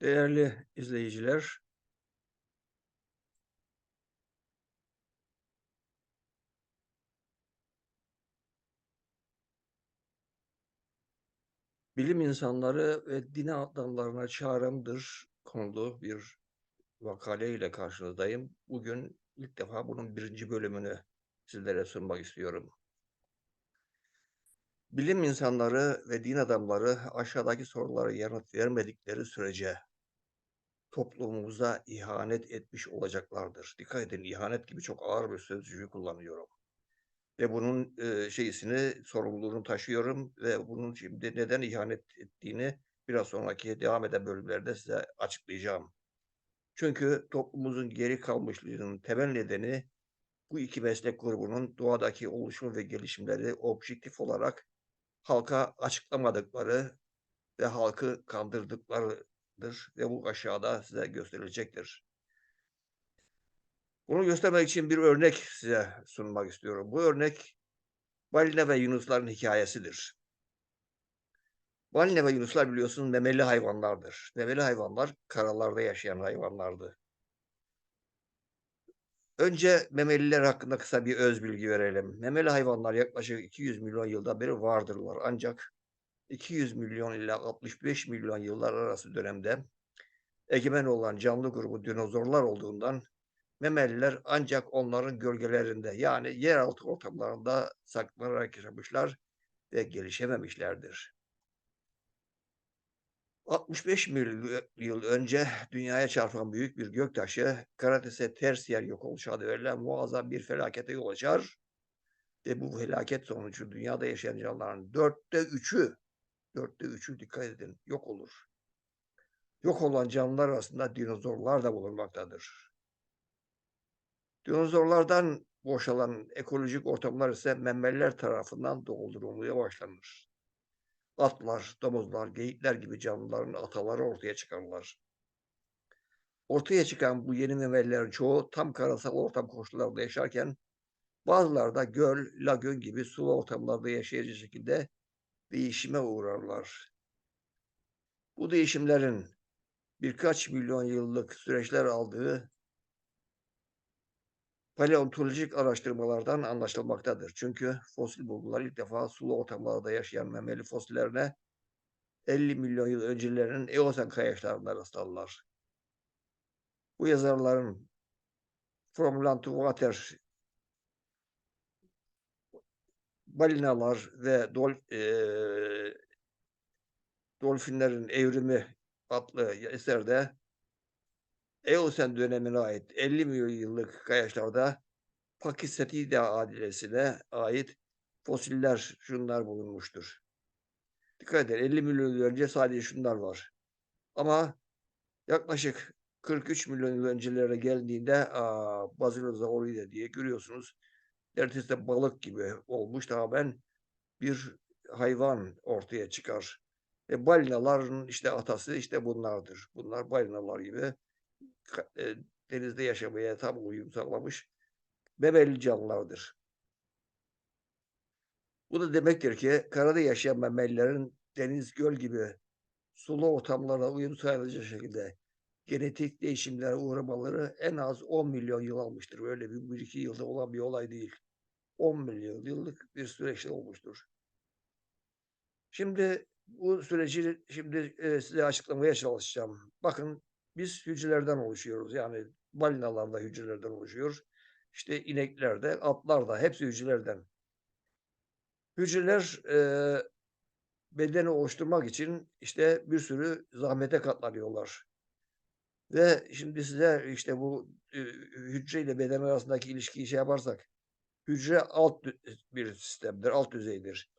Değerli izleyiciler, bilim insanları ve din adamlarına çağrımdır konulu bir makale ile karşınızdayım. Bugün ilk defa bunun birinci bölümünü sizlere sunmak istiyorum. Bilim insanları ve din adamları aşağıdaki sorulara yanıt vermedikleri sürece toplumumuza ihanet etmiş olacaklardır. Dikkat edin, ihanet gibi çok ağır bir sözcüğü kullanıyorum. Ve bunun e, şeysini, sorumluluğunu taşıyorum ve bunun şimdi neden ihanet ettiğini biraz sonraki devam eden bölümlerde size açıklayacağım. Çünkü toplumumuzun geri kalmışlığının temel nedeni bu iki meslek grubunun doğadaki oluşum ve gelişimleri objektif olarak halka açıklamadıkları ve halkı kandırdıklarıdır ve bu aşağıda size gösterilecektir. Bunu göstermek için bir örnek size sunmak istiyorum. Bu örnek balina ve yunusların hikayesidir. Balina ve yunuslar biliyorsunuz memeli hayvanlardır. Memeli hayvanlar karalarda yaşayan hayvanlardı. Önce memeliler hakkında kısa bir öz bilgi verelim. Memeli hayvanlar yaklaşık 200 milyon yılda beri vardırlar. Ancak 200 milyon ile 65 milyon yıllar arası dönemde egemen olan canlı grubu dinozorlar olduğundan memeliler ancak onların gölgelerinde yani yeraltı ortamlarında saklanarak yaşamışlar ve gelişememişlerdir. 65 milyon yıl önce dünyaya çarpan büyük bir göktaşı Karatese ters yer yok oluşu adı verilen muazzam bir felakete yol açar ve bu felaket sonucu dünyada yaşayan canlıların dörtte üçü dörtte üçü dikkat edin yok olur. Yok olan canlılar arasında dinozorlar da bulunmaktadır. Dinozorlardan boşalan ekolojik ortamlar ise memeliler tarafından doldurulmaya başlanır. Atlar, domuzlar, geyikler gibi canlıların ataları ortaya çıkarlar. Ortaya çıkan bu yeni memelilerin çoğu tam karasal ortam koşullarında yaşarken bazıları da göl, lagün gibi sulu ortamlarda yaşayacak şekilde değişime uğrarlar. Bu değişimlerin birkaç milyon yıllık süreçler aldığı paleontolojik araştırmalardan anlaşılmaktadır. Çünkü fosil bulgular ilk defa sulu ortamlarda yaşayan memeli fosillerine 50 milyon yıl öncelerinin Eosen kayaçlarında rastlarlar. Bu yazarların From Land to Water balinalar ve dol, e, dolfinlerin evrimi adlı eserde Eosen dönemine ait 50 milyon yıllık kayaçlarda Pakistetida adilesine ait fosiller şunlar bulunmuştur. Dikkat edin 50 milyon yıl önce sadece şunlar var. Ama yaklaşık 43 milyon yıl öncelere geldiğinde Basilosauride diye görüyorsunuz. Neredeyse balık gibi olmuş tamamen bir hayvan ortaya çıkar. Ve balinaların işte atası işte bunlardır. Bunlar balinalar gibi e, denizde yaşamaya tam uyum sağlamış memeli canlılardır. Bu da demektir ki karada yaşayan memelilerin deniz, göl gibi sulu ortamlara uyum sağlayacak şekilde genetik değişimlere uğramaları en az 10 milyon yıl almıştır. Böyle bir, bir iki yılda olan bir olay değil. 10 milyon yıllık bir süreçte olmuştur. Şimdi bu süreci şimdi e, size açıklamaya çalışacağım. Bakın biz hücrelerden oluşuyoruz. Yani balinalar da hücrelerden oluşuyor. İşte inekler de, atlar da hepsi hücrelerden. Hücreler e, bedeni oluşturmak için işte bir sürü zahmete katlanıyorlar. Ve şimdi size işte bu e, hücre ile beden arasındaki ilişkiyi şey yaparsak hücre alt bir sistemdir, alt düzeydir.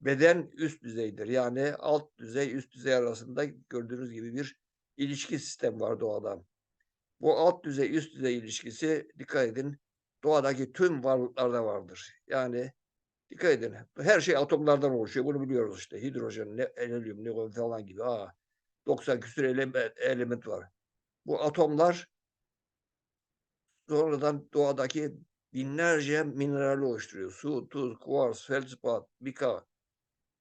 Beden üst düzeydir. Yani alt düzey, üst düzey arasında gördüğünüz gibi bir ilişki sistem var doğada. Bu alt düzey, üst düzey ilişkisi dikkat edin doğadaki tüm varlıklarda vardır. Yani dikkat edin her şey atomlardan oluşuyor. Bunu biliyoruz işte. Hidrojen, ne, helyum, neon falan gibi. Aa, 90 küsur element, var. Bu atomlar sonradan doğadaki binlerce mineral oluşturuyor. Su, tuz, kuvars, feldspat, mika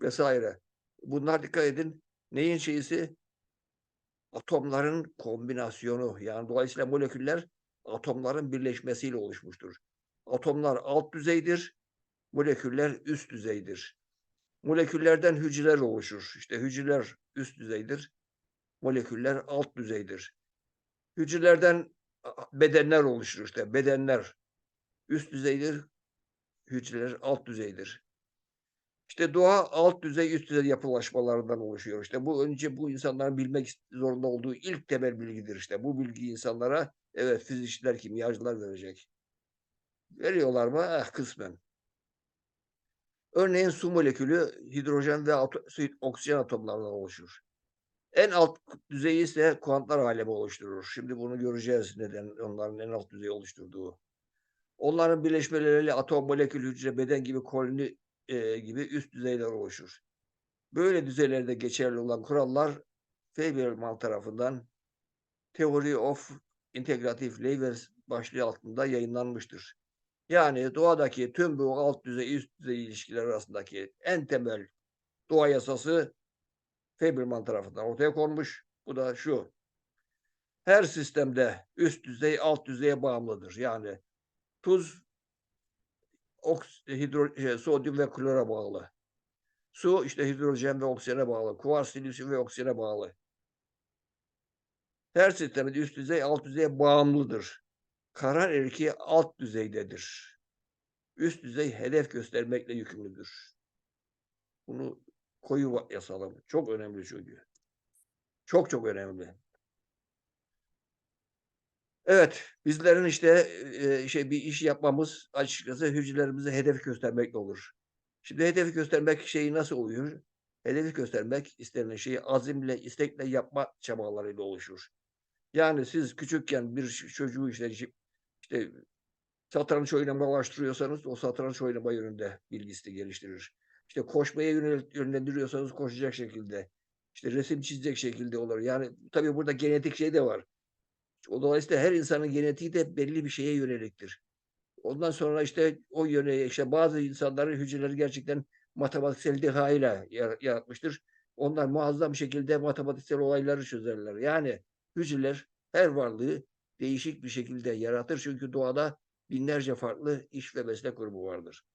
vesaire. Bunlar dikkat edin neyin şeyisi? atomların kombinasyonu, yani dolayısıyla moleküller atomların birleşmesiyle oluşmuştur. Atomlar alt düzeydir, moleküller üst düzeydir. Moleküllerden hücreler oluşur. İşte hücreler üst düzeydir, moleküller alt düzeydir. Hücrelerden bedenler oluşur işte. Bedenler üst düzeydir, hücreler alt düzeydir. İşte doğa alt düzey, üst düzey yapılaşmalarından oluşuyor. İşte bu önce bu insanların bilmek zorunda olduğu ilk temel bilgidir işte. Bu bilgi insanlara evet fizikçiler, kimyacılar verecek. Veriyorlar mı? Eh, kısmen. Örneğin su molekülü hidrojen ve oksijen atomlarından oluşur. En alt düzeyi ise kuantlar alemi oluşturur. Şimdi bunu göreceğiz neden onların en alt düzeyi oluşturduğu. Onların birleşmeleriyle atom, molekül, hücre, beden gibi koloni e, gibi üst düzeyler oluşur. Böyle düzeylerde geçerli olan kurallar Feyerabend tarafından Theory of Integrative Layers başlığı altında yayınlanmıştır. Yani doğadaki tüm bu alt düzey üst düzey ilişkiler arasındaki en temel doğa yasası Feyerabend tarafından ortaya konmuş. Bu da şu. Her sistemde üst düzey alt düzeye bağımlıdır. Yani tuz oks, hidro, şey, sodyum ve klora bağlı. Su işte hidrojen ve oksijene bağlı. Kuvars, silisyum ve oksijene bağlı. Her sistemin üst düzey alt düzeye bağımlıdır. Karar erki alt düzeydedir. Üst düzey hedef göstermekle yükümlüdür. Bunu koyu yasalım. Çok önemli çünkü. Çok çok önemli. Evet, bizlerin işte, eee, şey, bir iş yapmamız açıkçası hücrelerimize hedef göstermekle olur. Şimdi hedefi göstermek şeyi nasıl oluyor? Hedefi göstermek istenilen şeyi azimle, istekle yapma çabalarıyla oluşur. Yani siz küçükken bir çocuğu işte işte satranç oynamaya alıştırıyorsanız o satranç oynama yönünde bilgisini geliştirir. İşte koşmaya yönlendiriyorsanız koşacak şekilde, işte resim çizecek şekilde olur. Yani tabii burada genetik şey de var. O dolayısıyla her insanın genetiği de belli bir şeye yöneliktir. Ondan sonra işte o yöne işte bazı insanların hücreleri gerçekten matematiksel dehayla yaratmıştır. Onlar muazzam şekilde matematiksel olayları çözerler. Yani hücreler her varlığı değişik bir şekilde yaratır. Çünkü doğada binlerce farklı iş ve meslek grubu vardır.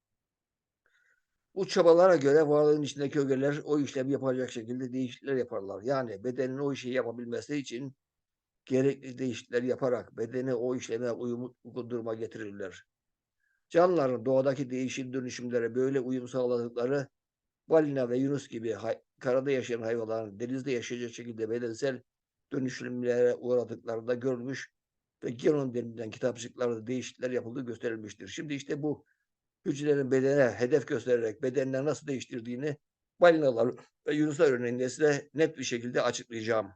Bu çabalara göre varlığın içindeki ögeler o işlemi yapacak şekilde değişiklikler yaparlar. Yani bedenin o işi yapabilmesi için gerekli değişiklikler yaparak bedeni o işleme uyumlu duruma getirirler. Canlıların doğadaki değişim dönüşümlere böyle uyum sağladıkları balina ve yunus gibi karada yaşayan hayvanların denizde yaşayacak şekilde bedensel dönüşümlere uğradıklarında görülmüş ve genom denilen kitapçıklarda değişiklikler yapıldığı gösterilmiştir. Şimdi işte bu hücrelerin bedene hedef göstererek bedenler nasıl değiştirdiğini balinalar ve yunuslar örneğinde size net bir şekilde açıklayacağım.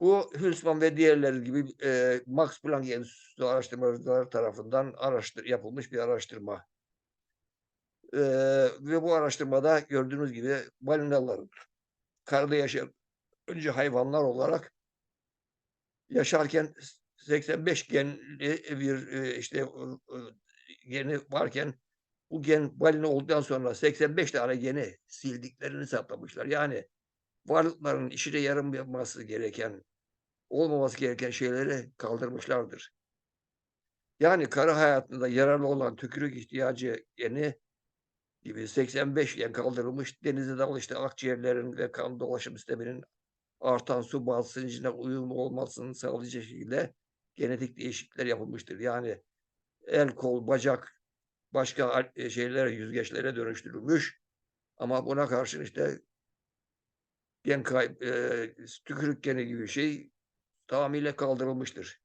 Bu Hülsmann ve diğerleri gibi e, Max Planck Enstitüsü araştırmacılar tarafından araştır, yapılmış bir araştırma. E, ve bu araştırmada gördüğünüz gibi balinaların karada yaşayan önce hayvanlar olarak yaşarken 85 genli bir e, işte geni varken bu gen balina olduktan sonra 85 tane geni sildiklerini hesaplamışlar. Yani varlıkların işine yaramaması gereken olmaması gereken şeyleri kaldırmışlardır. Yani kara hayatında yararlı olan tükürük ihtiyacı geni gibi 85 gen kaldırılmış. Denize dalışta akciğerlerin ve kan dolaşım sisteminin artan su basıncına uyumlu olmasını sağlayacak şekilde genetik değişiklikler yapılmıştır. Yani el, kol, bacak başka e, şeylere, yüzgeçlere dönüştürülmüş. Ama buna karşın işte gen kayıp, e, tükürük geni gibi şey tamamıyla kaldırılmıştır.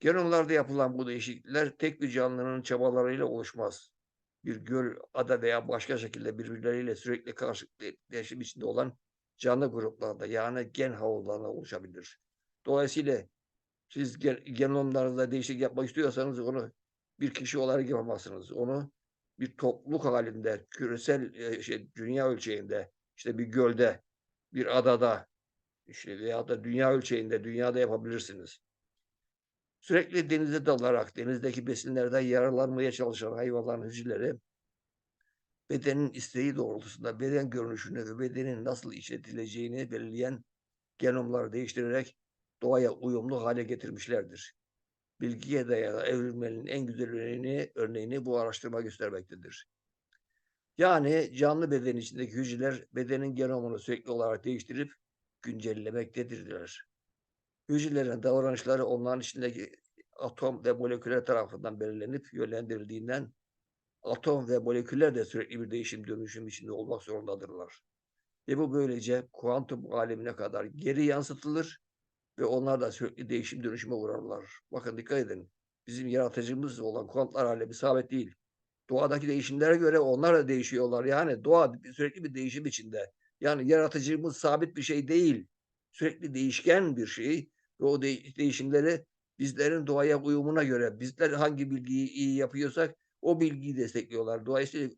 Genomlarda yapılan bu değişiklikler tek bir canlının çabalarıyla oluşmaz. Bir göl, ada veya başka şekilde birbirleriyle sürekli karşılıklı etkileşim içinde olan canlı gruplarda yani gen havuzlarında oluşabilir. Dolayısıyla siz gen, genomlarınızda değişiklik yapmak istiyorsanız onu bir kişi olarak yapamazsınız. Onu bir topluluk halinde, küresel şey, dünya ölçeğinde, işte bir gölde, bir adada, işte veya da dünya ölçeğinde, dünyada yapabilirsiniz. Sürekli denize dalarak, denizdeki besinlerden yararlanmaya çalışan hayvanların hücreleri bedenin isteği doğrultusunda beden görünüşünü ve bedenin nasıl işletileceğini belirleyen genomları değiştirerek doğaya uyumlu hale getirmişlerdir. Bilgiye dayalı evrilmenin en güzel örneğini, örneğini bu araştırma göstermektedir. Yani canlı beden içindeki hücreler bedenin genomunu sürekli olarak değiştirip güncellemektedirler. Hücrelerin davranışları onların içindeki atom ve moleküller tarafından belirlenip yönlendirildiğinden atom ve moleküller de sürekli bir değişim dönüşüm içinde olmak zorundadırlar. Ve bu böylece kuantum alemine kadar geri yansıtılır ve onlar da sürekli değişim dönüşüme uğrarlar. Bakın dikkat edin. Bizim yaratıcımız olan kuantlar alemi sabit değil. Doğadaki değişimlere göre onlar da değişiyorlar. Yani doğa sürekli bir değişim içinde. Yani yaratıcımız sabit bir şey değil. Sürekli değişken bir şey ve o de değişimleri bizlerin doğaya uyumuna göre bizler hangi bilgiyi iyi yapıyorsak o bilgiyi destekliyorlar. Dolayısıyla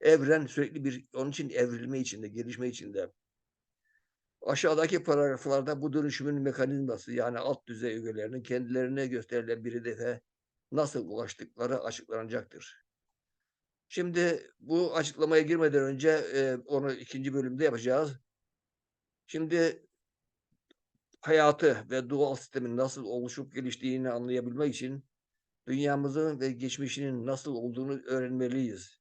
evren sürekli bir onun için evrilme içinde, gelişme içinde. Aşağıdaki paragraflarda bu dönüşümün mekanizması yani alt düzey ögelerinin kendilerine gösterilen bir hedefe nasıl ulaştıkları açıklanacaktır. Şimdi bu açıklamaya girmeden önce e, onu ikinci bölümde yapacağız. Şimdi hayatı ve doğal sistemin nasıl oluşup geliştiğini anlayabilmek için dünyamızın ve geçmişinin nasıl olduğunu öğrenmeliyiz.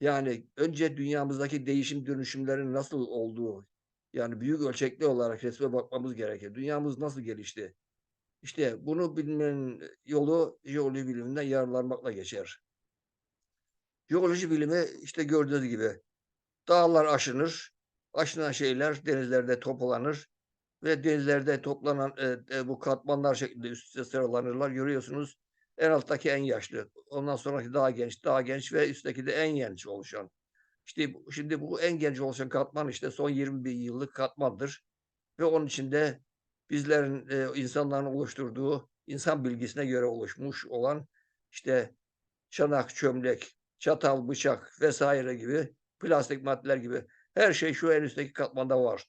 Yani önce dünyamızdaki değişim dönüşümlerin nasıl olduğu, yani büyük ölçekli olarak resme bakmamız gerekir. Dünyamız nasıl gelişti? İşte bunu bilmenin yolu jeoloji biliminden yararlanmakla geçer. Jeoloji bilimi işte gördüğünüz gibi dağlar aşınır, aşınan şeyler denizlerde toplanır ve denizlerde toplanan e, e, bu katmanlar şeklinde üst üste sıralanırlar. Görüyorsunuz en alttaki en yaşlı, ondan sonraki daha genç, daha genç ve üstteki de en genç oluşan. İşte şimdi bu en genç oluşan katman işte son 20 bin yıllık katmandır. Ve onun içinde bizlerin, e, insanların oluşturduğu insan bilgisine göre oluşmuş olan işte çanak, çömlek, çatal, bıçak vesaire gibi plastik maddeler gibi her şey şu en üstteki katmanda var.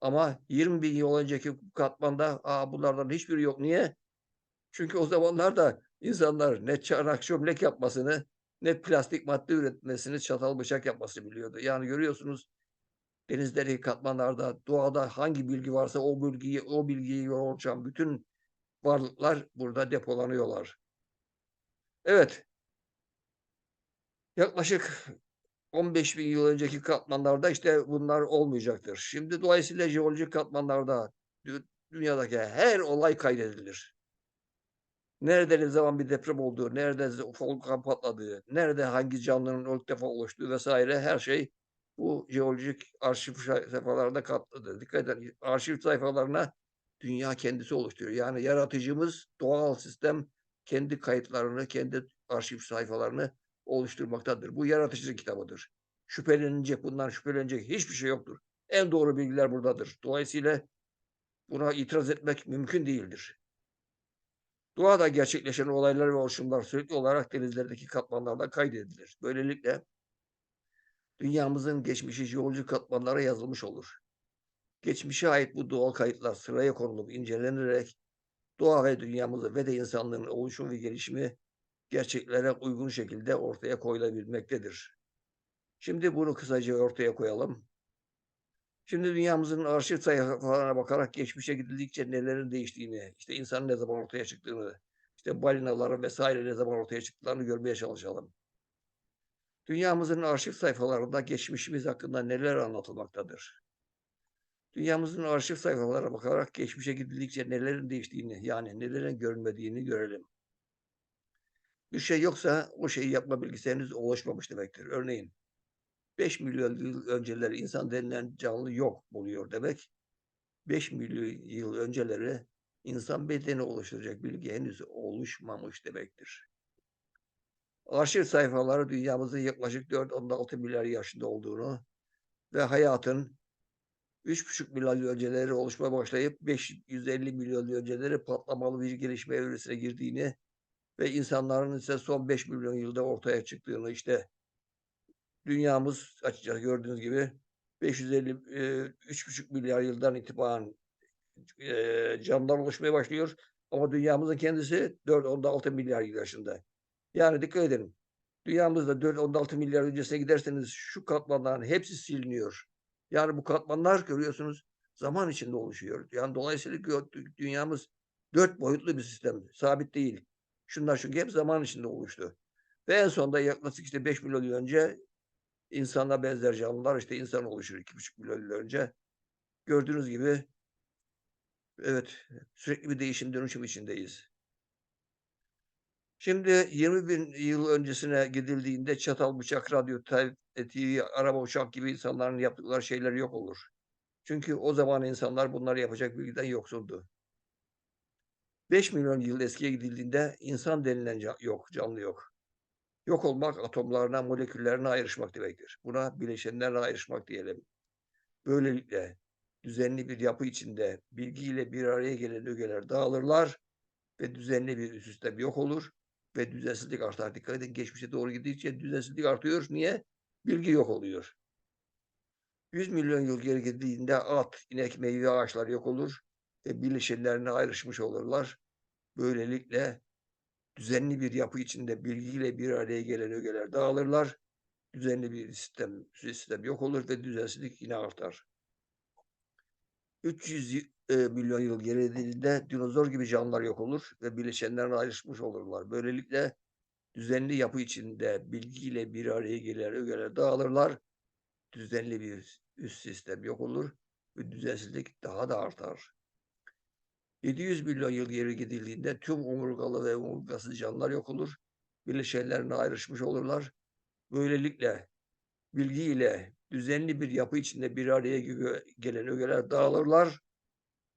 Ama 20 bin yıl önceki katmanda Aa, bunlardan hiçbiri yok. Niye? Çünkü o zamanlar da insanlar ne çanak çömlek yapmasını ne plastik madde üretmesini, çatal bıçak yapmasını biliyordu. Yani görüyorsunuz denizleri, katmanlarda, doğada hangi bilgi varsa o bilgiyi o bilgiyi yoğuran bütün varlıklar burada depolanıyorlar. Evet. Yaklaşık 15 bin yıl önceki katmanlarda işte bunlar olmayacaktır. Şimdi dolayısıyla jeolojik katmanlarda dünyadaki her olay kaydedilir. Nerede ne zaman bir deprem olduğu, nerede volkan patladığı, nerede hangi canlının ilk defa oluştuğu vesaire her şey bu jeolojik arşiv sayfalarında katlıdır. Dikkat edin arşiv sayfalarına dünya kendisi oluşturuyor. Yani yaratıcımız doğal sistem kendi kayıtlarını, kendi arşiv sayfalarını oluşturmaktadır. Bu yaratıcı kitabıdır. Şüphelenilecek, bundan şüphelenecek hiçbir şey yoktur. En doğru bilgiler buradadır. Dolayısıyla buna itiraz etmek mümkün değildir. Doğada gerçekleşen olaylar ve oluşumlar sürekli olarak denizlerdeki katmanlarda kaydedilir. Böylelikle dünyamızın geçmişi jeolojik katmanlara yazılmış olur. Geçmişe ait bu doğal kayıtlar sıraya konulup incelenerek doğa ve dünyamızı ve de insanlığın oluşum ve gelişimi gerçeklere uygun şekilde ortaya koyulabilmektedir. Şimdi bunu kısaca ortaya koyalım. Şimdi dünyamızın arşiv sayfalarına bakarak geçmişe gidildikçe nelerin değiştiğini, işte insanın ne zaman ortaya çıktığını, işte balinaların vesaire ne zaman ortaya çıktıklarını görmeye çalışalım. Dünyamızın arşiv sayfalarında geçmişimiz hakkında neler anlatılmaktadır? Dünyamızın arşiv sayfalarına bakarak geçmişe gidildikçe nelerin değiştiğini, yani nelerin görünmediğini görelim. Bir şey yoksa o şeyi yapma bilgisi henüz oluşmamış demektir. Örneğin 5 milyon yıl önceleri insan denilen canlı yok oluyor demek. 5 milyon yıl önceleri insan bedeni oluşturacak bilgi henüz oluşmamış demektir. Arşiv sayfaları dünyamızın yaklaşık 4-16 milyar yaşında olduğunu ve hayatın 3,5 milyon yıl önceleri oluşmaya başlayıp 550 milyon yıl önceleri patlamalı bir gelişme evresine girdiğini ve insanların ise son 5 milyon yılda ortaya çıktığını işte dünyamız açıkçası gördüğünüz gibi 550 e, 3,5 milyar yıldan itibaren e, canlılar oluşmaya başlıyor. Ama dünyamızın kendisi 4-16 milyar yıl yaşında. Yani dikkat edin. Dünyamızda 4-16 milyar öncesine giderseniz şu katmanların hepsi siliniyor. Yani bu katmanlar görüyorsunuz zaman içinde oluşuyor. Yani dolayısıyla dünyamız dört boyutlu bir sistem. Sabit değil. Şunlar çünkü hep zaman içinde oluştu. Ve en sonunda yaklaşık işte 5 milyon yıl önce insana benzer canlılar işte insan oluşur 2,5 milyon yıl önce. Gördüğünüz gibi evet sürekli bir değişim dönüşüm içindeyiz. Şimdi 20 bin yıl öncesine gidildiğinde çatal, bıçak, radyo, TV, araba, uçak gibi insanların yaptıkları şeyler yok olur. Çünkü o zaman insanlar bunları yapacak bilgiden yoksuldu. 5 milyon yıl eskiye gidildiğinde insan denilen ca- yok, canlı yok. Yok olmak atomlarına, moleküllerine ayrışmak demektir. Buna bileşenlerine ayrışmak diyelim. Böylelikle düzenli bir yapı içinde bilgiyle bir araya gelen ögeler dağılırlar ve düzenli bir sistem yok olur ve düzensizlik artar. Dikkat edin geçmişe doğru gidince düzensizlik artıyor. Niye? Bilgi yok oluyor. 100 milyon yıl geri gittiğinde at, inek, meyve ağaçlar yok olur ve bileşenlerine ayrışmış olurlar. Böylelikle düzenli bir yapı içinde bilgiyle bir araya gelen ögeler dağılırlar. Düzenli bir sistem, sistem yok olur ve düzensizlik yine artar. 300 y- e, milyon yıl geridiğinde dinozor gibi canlılar yok olur ve bileşenlerine ayrışmış olurlar. Böylelikle düzenli yapı içinde bilgiyle bir araya gelen ögeler dağılırlar. Düzenli bir üst sistem yok olur ve düzensizlik daha da artar. 700 milyon yıl geri gidildiğinde tüm omurgalı ve omurgasız canlılar yok olur. Bileşenlerine ayrışmış olurlar. Böylelikle bilgi ile düzenli bir yapı içinde bir araya gelen ögeler dağılırlar.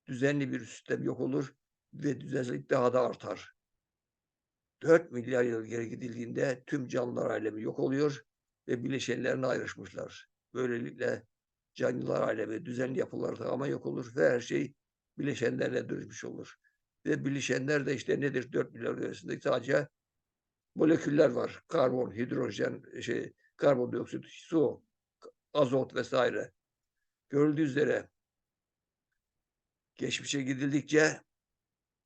Düzenli bir sistem yok olur ve düzensizlik daha da artar. 4 milyar yıl geri gidildiğinde tüm canlılar alemi yok oluyor ve bileşenlerine ayrışmışlar. Böylelikle canlılar alemi düzenli yapılar tamamen yok olur ve her şey bileşenlerine dönüşmüş olur. Ve bileşenler de işte nedir 4 milyar öncesinde sadece moleküller var. Karbon, hidrojen, şey, karbondioksit, su, azot vesaire. Görüldüğü üzere geçmişe gidildikçe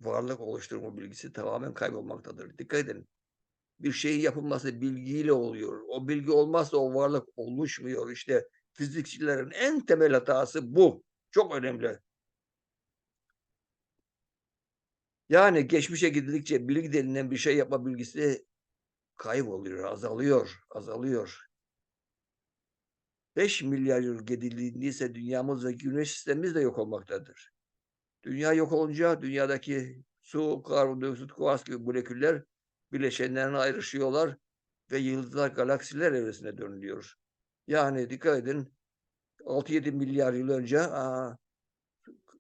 varlık oluşturma bilgisi tamamen kaybolmaktadır. Dikkat edin. Bir şeyin yapılması bilgiyle oluyor. O bilgi olmazsa o varlık oluşmuyor. İşte fizikçilerin en temel hatası bu. Çok önemli. Yani geçmişe gidildikçe bilgi denilen bir şey yapma bilgisi kayboluyor, azalıyor, azalıyor. 5 milyar yıl gidildiğinde ise dünyamız ve güneş sistemimiz de yok olmaktadır. Dünya yok olunca dünyadaki su, karbondioksit, kuvars gibi moleküller bileşenlerine ayrışıyorlar ve yıldızlar, galaksiler evresine dönülüyor. Yani dikkat edin 6-7 milyar yıl önce aa,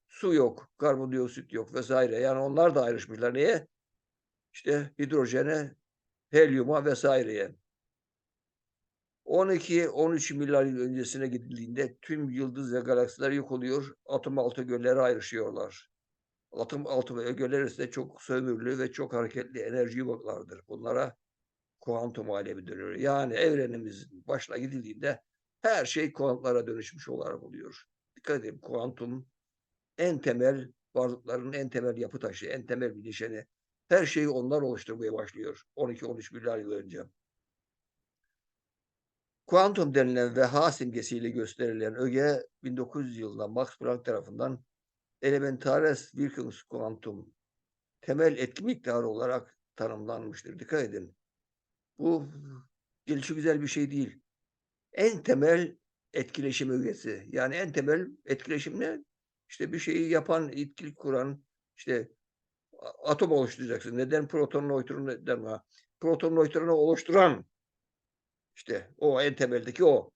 su yok, karbondioksit yok vesaire. Yani onlar da ayrışmışlar. Neye? İşte hidrojene, helyuma vesaireye. 12-13 milyar yıl öncesine gidildiğinde tüm yıldız ve galaksiler yok oluyor. Atom altı göllere ayrışıyorlar. Atom altı göller ise çok sömürlü ve çok hareketli enerji yuvaklardır. Bunlara kuantum alemi dönüyor. Yani evrenimizin başına gidildiğinde her şey kuantlara dönüşmüş olarak oluyor. Dikkat edin kuantum en temel varlıkların en temel yapı taşı, en temel bileşeni. Her şeyi onlar oluşturmaya başlıyor 12-13 milyar yıl önce. Kuantum denilen ve H simgesiyle gösterilen öge 1900 yılında Max Planck tarafından Elementares Wirkungsquantum temel etki miktarı olarak tanımlanmıştır. Dikkat edin. Bu gelişi güzel bir şey değil. En temel etkileşim ögesi. Yani en temel etkileşim ne? İşte bir şeyi yapan, etkili kuran, işte atom oluşturacaksın. Neden proton, nötron, neden ha? Proton, nötronu oluşturan işte o en temeldeki o.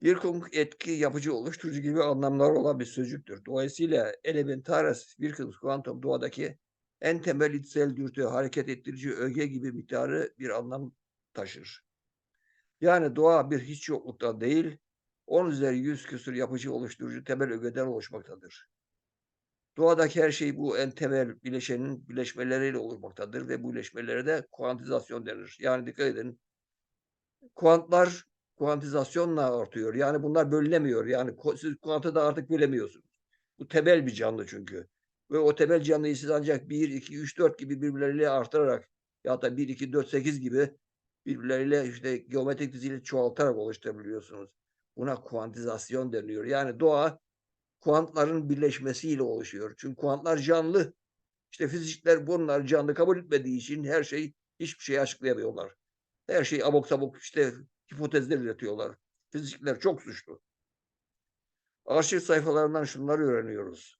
Wirkung etki, yapıcı, oluşturucu gibi anlamlar olan bir sözcüktür. Dolayısıyla elementaris Wirkungsquantum doğadaki en temel içsel dürtü, hareket ettirici öge gibi miktarı bir anlam taşır. Yani doğa bir hiç yokluktan değil, 10 üzeri 100 küsur yapıcı oluşturucu temel ögeden oluşmaktadır. Doğadaki her şey bu en temel bileşenin bileşmeleriyle oluşmaktadır ve bu bileşmelere de kuantizasyon denir. Yani dikkat edin, kuantlar kuantizasyonla artıyor. Yani bunlar bölünemiyor. Yani siz kuantı da artık bölemiyorsunuz. Bu temel bir canlı çünkü. Ve o temel canlıyı siz ancak 1, 2, 3, 4 gibi birbirleriyle artırarak ya da 1, 2, 4, 8 gibi birbirleriyle işte geometrik diziyle çoğaltarak oluşturabiliyorsunuz. Buna kuantizasyon deniyor. Yani doğa kuantların birleşmesiyle oluşuyor. Çünkü kuantlar canlı. İşte fizikçiler bunlar canlı kabul etmediği için her şey hiçbir şeyi açıklayamıyorlar. Her şeyi abuk sabuk işte hipotezler üretiyorlar. Fizikçiler çok suçlu. Arşiv sayfalarından şunları öğreniyoruz.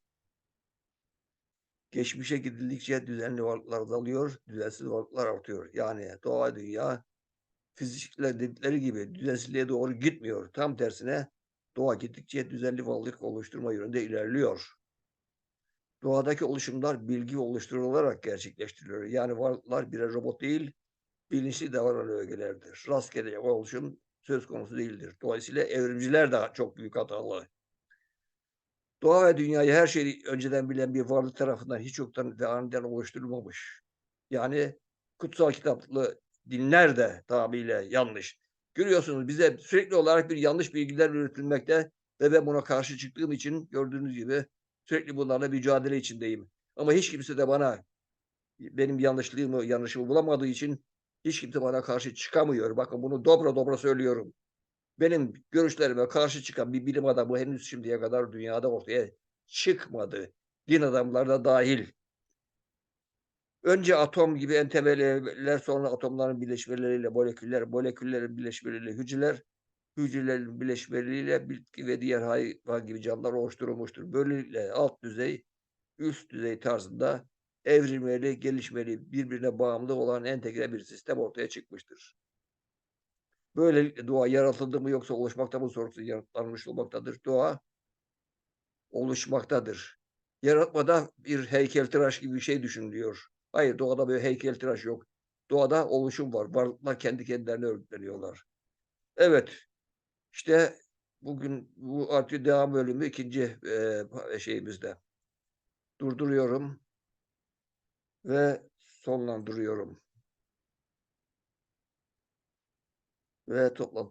Geçmişe gidildikçe düzenli varlıklar azalıyor, düzensiz varlıklar artıyor. Yani doğa dünya fizikçiler dedikleri gibi düzensizliğe doğru gitmiyor. Tam tersine doğa gittikçe düzenli varlık oluşturma yönünde ilerliyor. Doğadaki oluşumlar bilgi oluşturularak gerçekleştiriliyor. Yani varlıklar birer robot değil, bilinçli davranan ögelerdir. Rastgele oluşum söz konusu değildir. Dolayısıyla evrimciler de çok büyük hatalı. Doğa ve dünyayı her şeyi önceden bilen bir varlık tarafından hiç yoktan ve aniden oluşturulmamış. Yani kutsal kitaplı dinler de tamamıyla yanlış. Görüyorsunuz bize sürekli olarak bir yanlış bilgiler üretilmekte ve ben buna karşı çıktığım için gördüğünüz gibi sürekli bunlarla mücadele içindeyim. Ama hiç kimse de bana benim yanlışlığımı, yanlışımı bulamadığı için hiç kimse bana karşı çıkamıyor. Bakın bunu dobra dobra söylüyorum. Benim görüşlerime karşı çıkan bir bilim adamı henüz şimdiye kadar dünyada ortaya çıkmadı. Din adamları da dahil. Önce atom gibi en temel elementler, sonra atomların birleşmeleriyle moleküller, moleküllerin birleşmeleriyle hücreler, hücrelerin birleşmeleriyle bitki ve diğer hayvan gibi canlılar oluşturulmuştur. Böylelikle alt düzey, üst düzey tarzında evrilmeli, gelişmeli, birbirine bağımlı olan entegre bir sistem ortaya çıkmıştır. Böylelikle doğa yaratıldı mı yoksa oluşmakta mı sorusu yanıtlanmış olmaktadır. Doğa oluşmaktadır. Yaratmada bir heykeltıraş gibi bir şey düşünülüyor. Hayır, doğada böyle heykeltıraş yok. Doğada oluşum var. Varlıklar kendi kendilerine örgütleniyorlar. Evet, işte bugün bu artı devam bölümü ikinci e, şeyimizde. Durduruyorum ve sonlandırıyorum. Ve toplantı